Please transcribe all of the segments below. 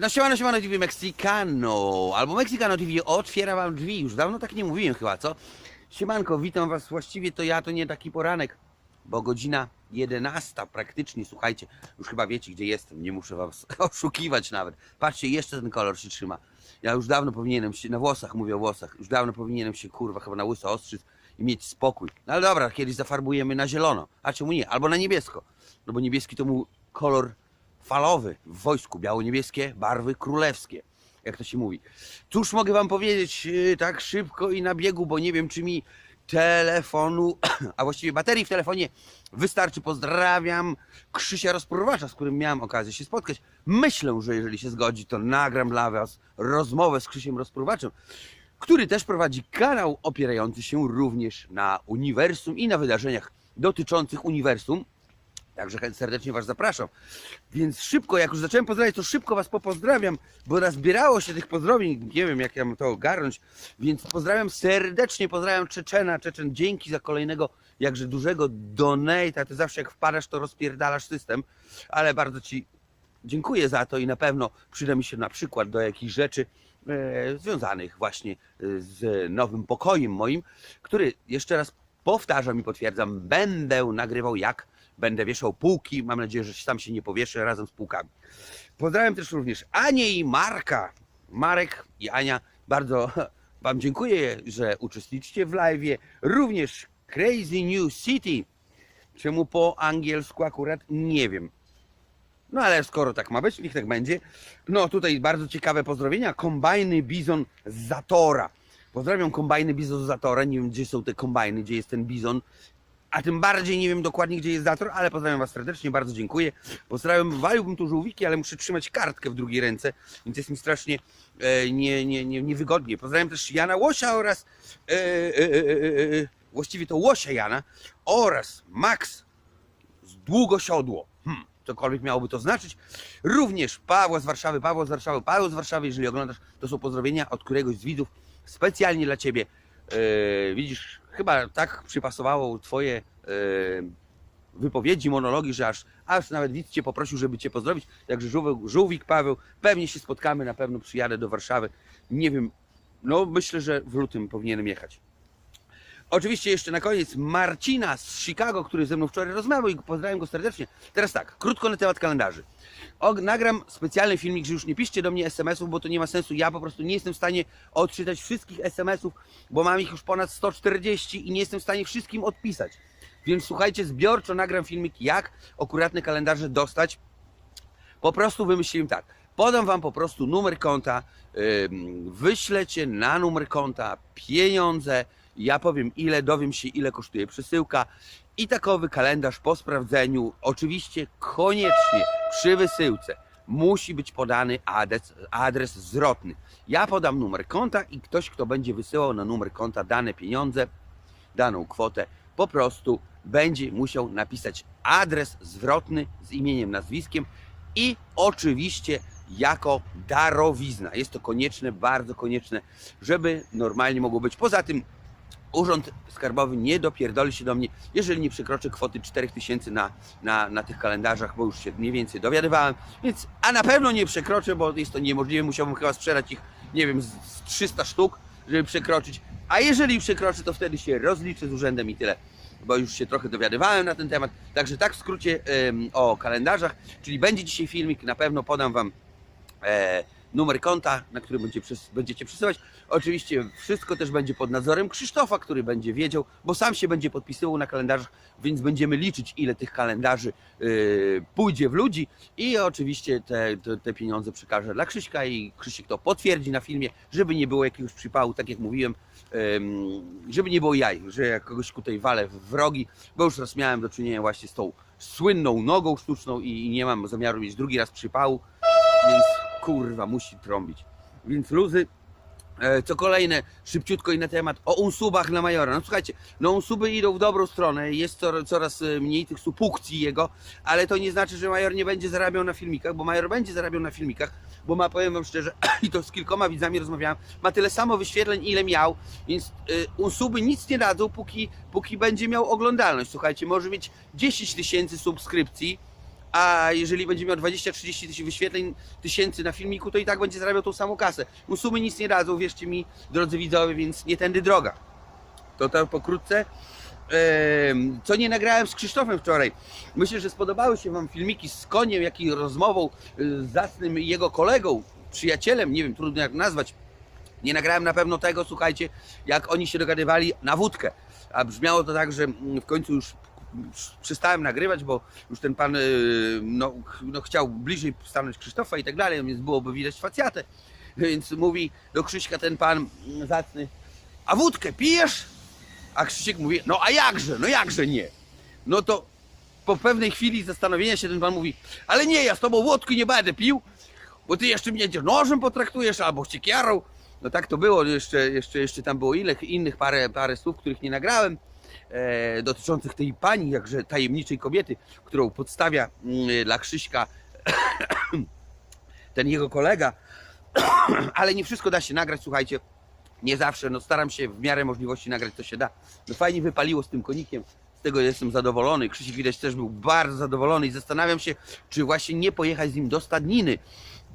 No siemano, siemano TV Mexicano, albo Mexicano TV otwiera wam drzwi, już dawno tak nie mówiłem chyba, co? Siemanko, witam was, właściwie to ja, to nie taki poranek, bo godzina 11 praktycznie, słuchajcie, już chyba wiecie gdzie jestem, nie muszę was oszukiwać nawet. Patrzcie, jeszcze ten kolor się trzyma. Ja już dawno powinienem się, na włosach mówię o włosach, już dawno powinienem się kurwa chyba na łyso ostrzyc i mieć spokój. No ale dobra, kiedyś zafarbujemy na zielono, a czemu nie? Albo na niebiesko, no bo niebieski to mu kolor falowy w wojsku, biało-niebieskie, barwy królewskie, jak to się mówi. Cóż mogę wam powiedzieć yy, tak szybko i na biegu, bo nie wiem czy mi telefonu, a właściwie baterii w telefonie wystarczy. Pozdrawiam Krzysia Rozprowacza, z którym miałem okazję się spotkać. Myślę, że jeżeli się zgodzi, to nagram dla was rozmowę z Krzysiem Rozprowaczem, który też prowadzi kanał opierający się również na uniwersum i na wydarzeniach dotyczących uniwersum. Także serdecznie Was zapraszam. Więc szybko, jak już zacząłem pozdrawiać, to szybko Was popozdrawiam, bo nazbierało się tych pozdrowień. Nie wiem, jak ja mam to ogarnąć. Więc pozdrawiam serdecznie, pozdrawiam Czeczena. Czeczen, dzięki za kolejnego, jakże dużego donate'a. Ty zawsze jak wpadasz, to rozpierdalasz system, ale bardzo Ci dziękuję za to i na pewno przyda mi się na przykład do jakichś rzeczy e, związanych właśnie e, z nowym pokojem moim, który jeszcze raz powtarzam i potwierdzam, będę nagrywał jak będę wieszał półki. Mam nadzieję, że tam się nie powieszę razem z półkami. Pozdrawiam też również Anię i Marka. Marek i Ania, bardzo Wam dziękuję, że uczestniczycie w live. Również Crazy New City. Czemu po angielsku akurat? Nie wiem. No ale skoro tak ma być, niech tak będzie. No tutaj bardzo ciekawe pozdrowienia. Kombajny Bizon z Zatora. Pozdrawiam kombajny Bizon z Zatora. Nie wiem, gdzie są te kombajny, gdzie jest ten Bizon. A tym bardziej nie wiem dokładnie, gdzie jest Zator, ale pozdrawiam Was serdecznie, bardzo dziękuję. Pozdrawiam, waliłbym tu żółwiki, ale muszę trzymać kartkę w drugiej ręce, więc jest mi strasznie e, nie, nie, nie, niewygodnie. Pozdrawiam też Jana Łosia oraz e, e, e, e, e, właściwie to Łosia Jana oraz Max z Długosiodło. Hmm, cokolwiek miałoby to znaczyć. Również Paweł z Warszawy, Paweł z Warszawy, Paweł z Warszawy, jeżeli oglądasz, to są pozdrowienia od któregoś z widzów specjalnie dla Ciebie. E, widzisz, chyba tak przypasowało Twoje e, wypowiedzi, monologi, że aż, aż nawet widz Cię poprosił, żeby Cię pozdrowić. Także żółwik, żółwik Paweł, pewnie się spotkamy, na pewno przyjadę do Warszawy. Nie wiem, no myślę, że w lutym powinienem jechać. Oczywiście jeszcze na koniec Marcina z Chicago, który ze mną wczoraj rozmawiał i pozdrawiam go serdecznie. Teraz tak, krótko na temat kalendarzy. O, nagram specjalny filmik, że już nie piszcie do mnie SMS-ów, bo to nie ma sensu. Ja po prostu nie jestem w stanie odczytać wszystkich SMS-ów, bo mam ich już ponad 140 i nie jestem w stanie wszystkim odpisać. Więc słuchajcie, zbiorczo nagram filmik, jak akuratne kalendarze dostać. Po prostu wymyśliłem tak. Podam wam po prostu numer konta, ym, wyślecie na numer konta pieniądze, ja powiem ile, dowiem się ile kosztuje przesyłka i takowy kalendarz po sprawdzeniu, oczywiście koniecznie przy wysyłce musi być podany adres, adres zwrotny. Ja podam numer konta i ktoś, kto będzie wysyłał na numer konta dane pieniądze, daną kwotę, po prostu będzie musiał napisać adres zwrotny z imieniem, nazwiskiem i oczywiście jako darowizna. Jest to konieczne, bardzo konieczne, żeby normalnie mogło być. Poza tym Urząd Skarbowy nie dopierdoli się do mnie, jeżeli nie przekroczę kwoty 4000 na, na, na tych kalendarzach, bo już się mniej więcej dowiadywałem, więc, a na pewno nie przekroczę, bo jest to niemożliwe, musiałbym chyba sprzedać ich, nie wiem, z, z 300 sztuk, żeby przekroczyć, a jeżeli przekroczę, to wtedy się rozliczę z urzędem i tyle, bo już się trochę dowiadywałem na ten temat, także tak w skrócie em, o kalendarzach, czyli będzie dzisiaj filmik, na pewno podam Wam e, numer konta, na który będziecie przesyłać. Oczywiście wszystko też będzie pod nadzorem Krzysztofa, który będzie wiedział, bo sam się będzie podpisywał na kalendarzach, więc będziemy liczyć, ile tych kalendarzy yy, pójdzie w ludzi i oczywiście te, te, te pieniądze przekażę dla Krzyśka i Krzysiek to potwierdzi na filmie, żeby nie było jakiegoś przypału, tak jak mówiłem, żeby nie było jaj, że ja kogoś tutaj walę w rogi, bo już raz miałem do czynienia właśnie z tą słynną nogą sztuczną i nie mam zamiaru mieć drugi raz przypału, więc kurwa musi trąbić. Więc luzy. E, Co kolejne, szybciutko i na temat o unsubach na Majora. No słuchajcie, no unsuby idą w dobrą stronę, jest coraz, e, mniej tych supukcji jego, ale to nie znaczy, że Major nie będzie zarabiał na filmikach, bo Major będzie zarabiał na filmikach, bo ma, powiem wam szczerze, i to z kilkoma widzami rozmawiałem, ma tyle samo wyświetleń, ile miał, więc y, unsuby nic nie dadzą, póki, póki będzie miał oglądalność. Słuchajcie, może mieć 10 tysięcy subskrypcji, a jeżeli będzie miał 20-30 tysięcy wyświetleń tysięcy na filmiku, to i tak będzie zarabiał tą samą kasę. Mu sumy nic nie dadzą, wierzcie mi, drodzy widzowie, więc nie tędy droga. To to pokrótce. Co nie nagrałem z Krzysztofem wczoraj. Myślę, że spodobały się Wam filmiki z koniem, jak i rozmową y, z zacnym jego kolegą, przyjacielem, nie wiem, trudno jak nazwać. Nie nagrałem na pewno tego, słuchajcie, jak oni się dogadywali na wódkę. A brzmiało to tak, że mm, w końcu już przestałem nagrywać, bo już ten pan y, no, no, chciał bliżej stanąć Krzysztofa i tak dalej, więc byłoby widać facjatę. Więc mówi do Krzyśka ten pan zacny, a wódkę pijesz? A Krzysiek mówi, no a jakże, no jakże nie. No to po pewnej chwili zastanowienia się ten pan mówi, ale nie, ja z tobą wódki nie będę pił, bo ty jeszcze mnie nożem potraktujesz albo ciekierą. No tak to było, jeszcze, jeszcze, jeszcze tam było ile, innych parę, parę słów, których nie nagrałem, e, dotyczących tej pani, jakże tajemniczej kobiety, którą podstawia mm, dla Krzyśka ten jego kolega. Ale nie wszystko da się nagrać, słuchajcie. Nie zawsze, no staram się w miarę możliwości nagrać co się da. No fajnie wypaliło z tym konikiem, z tego jestem zadowolony. Krzysiek widać też był bardzo zadowolony i zastanawiam się, czy właśnie nie pojechać z nim do stadniny.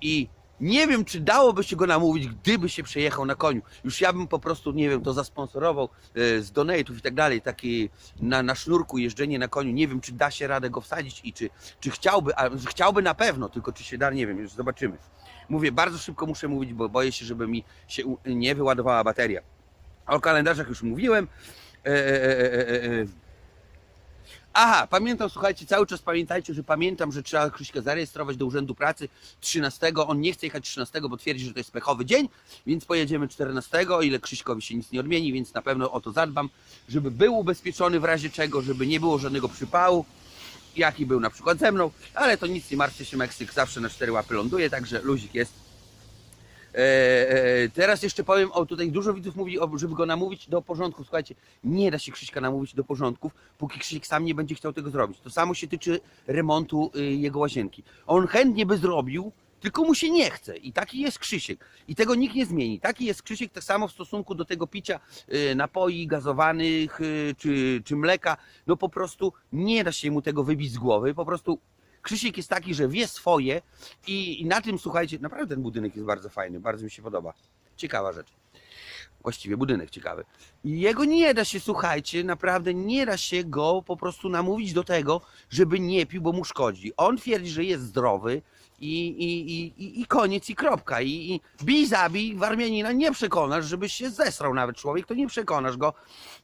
I nie wiem, czy dałoby się go namówić, gdyby się przejechał na koniu. Już ja bym po prostu, nie wiem, to zasponsorował e, z donate'ów i tak dalej, taki na, na sznurku jeżdżenie na koniu. Nie wiem, czy da się radę go wsadzić i czy, czy chciałby, a chciałby na pewno, tylko czy się da, nie wiem, już zobaczymy. Mówię, bardzo szybko muszę mówić, bo boję się, żeby mi się nie wyładowała bateria. O kalendarzach już mówiłem. E, e, e, e, e. Aha, pamiętam, słuchajcie, cały czas pamiętajcie, że pamiętam, że trzeba Krzyśka zarejestrować do Urzędu Pracy 13. On nie chce jechać 13, bo twierdzi, że to jest pechowy dzień, więc pojedziemy 14, o ile Krzyśkowi się nic nie odmieni, więc na pewno o to zadbam, żeby był ubezpieczony w razie czego, żeby nie było żadnego przypału, jaki był na przykład ze mną, ale to nic nie martwcie się, Meksyk zawsze na cztery łapy ląduje, także luzik jest. E, e, teraz jeszcze powiem, o tutaj dużo widzów mówi, o, żeby go namówić do porządku. Słuchajcie, nie da się Krzyśka namówić do porządków, póki Krzysiek sam nie będzie chciał tego zrobić. To samo się tyczy remontu y, jego łazienki. On chętnie by zrobił, tylko mu się nie chce. I taki jest Krzysiek. I tego nikt nie zmieni. Taki jest Krzysiek tak samo w stosunku do tego picia y, napoi gazowanych y, czy, czy mleka. No po prostu nie da się mu tego wybić z głowy. Po prostu Krzysiek jest taki, że wie swoje i, i na tym, słuchajcie, naprawdę ten budynek jest bardzo fajny, bardzo mi się podoba. Ciekawa rzecz. Właściwie budynek ciekawy. I jego nie da się, słuchajcie, naprawdę nie da się go po prostu namówić do tego, żeby nie pił, bo mu szkodzi. On twierdzi, że jest zdrowy i, i, i, i, i koniec i kropka. I, i bij zabij, Warmianina nie przekonasz, żeby się zesrał nawet człowiek, to nie przekonasz go.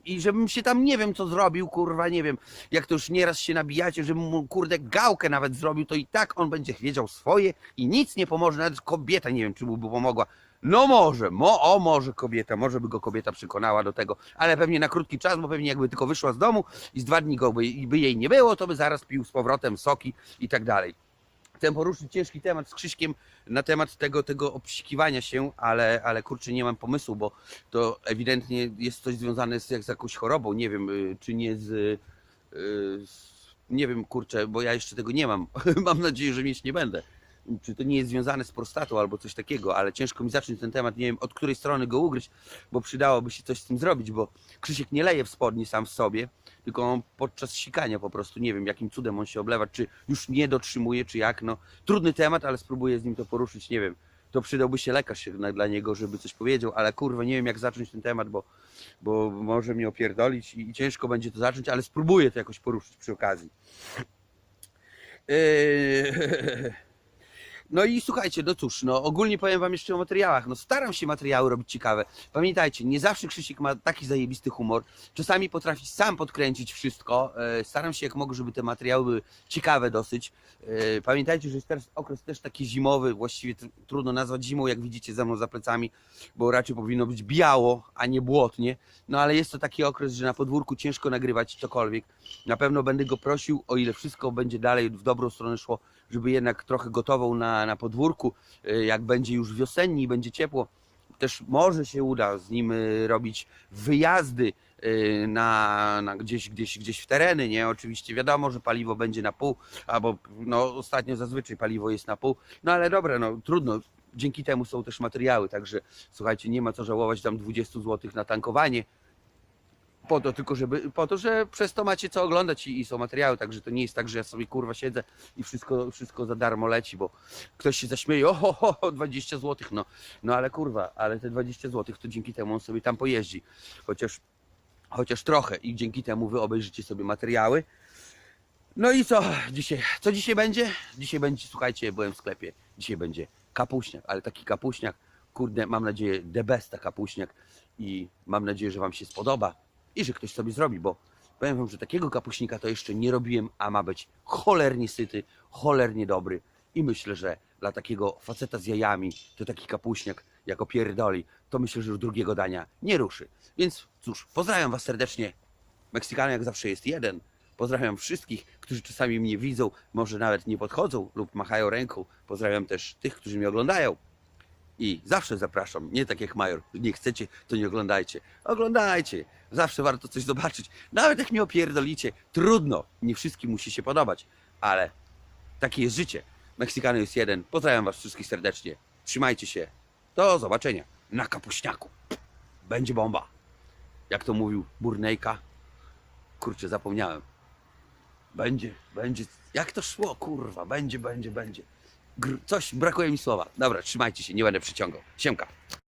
I żebym się tam nie wiem co zrobił, kurwa, nie wiem, jak to już nieraz się nabijacie, żebym mu kurde gałkę nawet zrobił, to i tak on będzie wiedział swoje i nic nie pomoże, nawet kobieta nie wiem, czy mu by pomogła. No może, mo, o może kobieta, może by go kobieta przekonała do tego, ale pewnie na krótki czas, bo pewnie jakby tylko wyszła z domu i z dwa dni go by, by jej nie było, to by zaraz pił z powrotem soki i tak dalej. Chcę poruszyć ciężki temat z Krzyśkiem na temat tego, tego obsikiwania się, ale, ale kurczę, nie mam pomysłu, bo to ewidentnie jest coś związane z, jak z jakąś chorobą, nie wiem, y, czy nie z, y, z nie wiem, kurczę, bo ja jeszcze tego nie mam. mam nadzieję, że mieć nie będę. Czy to nie jest związane z prostatą albo coś takiego, ale ciężko mi zacząć ten temat, nie wiem od której strony go ugryźć, bo przydałoby się coś z tym zrobić, bo Krzysiek nie leje w spodni sam w sobie, tylko on podczas sikania po prostu, nie wiem jakim cudem on się oblewa, czy już nie dotrzymuje, czy jak, no. Trudny temat, ale spróbuję z nim to poruszyć, nie wiem. To przydałby się lekarz jednak dla niego, żeby coś powiedział, ale kurwa, nie wiem jak zacząć ten temat, bo, bo może mnie opierdolić i, ciężko będzie to zacząć, ale spróbuję to jakoś poruszyć przy okazji. Yy... No i słuchajcie, no cóż, no ogólnie powiem wam jeszcze o materiałach. No staram się materiały robić ciekawe. Pamiętajcie, nie zawsze Krzysiek ma taki zajebisty humor. Czasami potrafi sam podkręcić wszystko. E, Staram się jak mogę, żeby te materiały były ciekawe dosyć. E, Pamiętajcie, że jest teraz okres też taki zimowy, właściwie tr- trudno nazwać zimą, jak widzicie za mną za plecami, bo raczej powinno być biało, a nie błotnie. No ale jest to taki okres, że na podwórku ciężko nagrywać cokolwiek. Na pewno będę go prosił, o ile wszystko będzie dalej w dobrą stronę szło, żeby jednak trochę gotował na, na podwórku, y, jak będzie już wiosennie i będzie ciepło. Też może się uda z nim y, robić wyjazdy y, na, na gdzieś, gdzieś, gdzieś w tereny, nie? Oczywiście wiadomo, że paliwo będzie na pół, albo no ostatnio zazwyczaj paliwo jest na pół, no ale dobra, no trudno. Dzięki temu są też materiały, także słuchajcie, nie ma co żałować tam 20 zł na tankowanie. Po to tylko, żeby, po to, że przez to macie co oglądać i, i są materiały, także to nie jest tak, że ja sobie kurwa siedzę i wszystko, wszystko za darmo leci, bo ktoś się zaśmieje, oho, ho, ho, 20 zł, no, no ale kurwa, ale te 20 zł to dzięki temu on sobie tam pojeździ, chociaż, chociaż trochę i dzięki temu wy obejrzycie sobie materiały. No i co dzisiaj, co dzisiaj będzie? Dzisiaj będzie, słuchajcie, byłem w sklepie, dzisiaj będzie kapuśniak, ale taki kapuśniak, kurde, mam nadzieję, the besta kapuśniak i mam nadzieję, że Wam się spodoba i że ktoś sobie zrobi, bo powiem Wam, że takiego kapuśnika to jeszcze nie robiłem, a ma być cholernie syty, cholernie dobry i myślę, że dla takiego faceta z jajami to taki kapuśniak jako pierdoli, to myślę, że już drugiego dania nie ruszy. Więc cóż, pozdrawiam Was serdecznie. Meksykanów jak zawsze jest jeden. Pozdrawiam wszystkich, którzy czasami mnie widzą, może nawet nie podchodzą lub machają ręką. Pozdrawiam też tych, którzy mnie oglądają. I zawsze zapraszam, nie tak jak Major, nie chcecie, to nie oglądajcie. Oglądajcie, zawsze warto coś zobaczyć. Nawet jak mnie opierdolicie, trudno, nie wszystkim musi się podobać, ale takie jest życie. Meksykano jest jeden, pozdrawiam was wszystkich serdecznie. Trzymajcie się, do zobaczenia na kapuśniaku. Będzie bomba. Jak to mówił Burnejka, kurczę, zapomniałem. Będzie, będzie, jak to szło, kurwa, będzie, będzie, będzie. Gr- coś, brakuje mi słowa. Dobra, trzymajcie się, nie będę przyciągał. Siemka.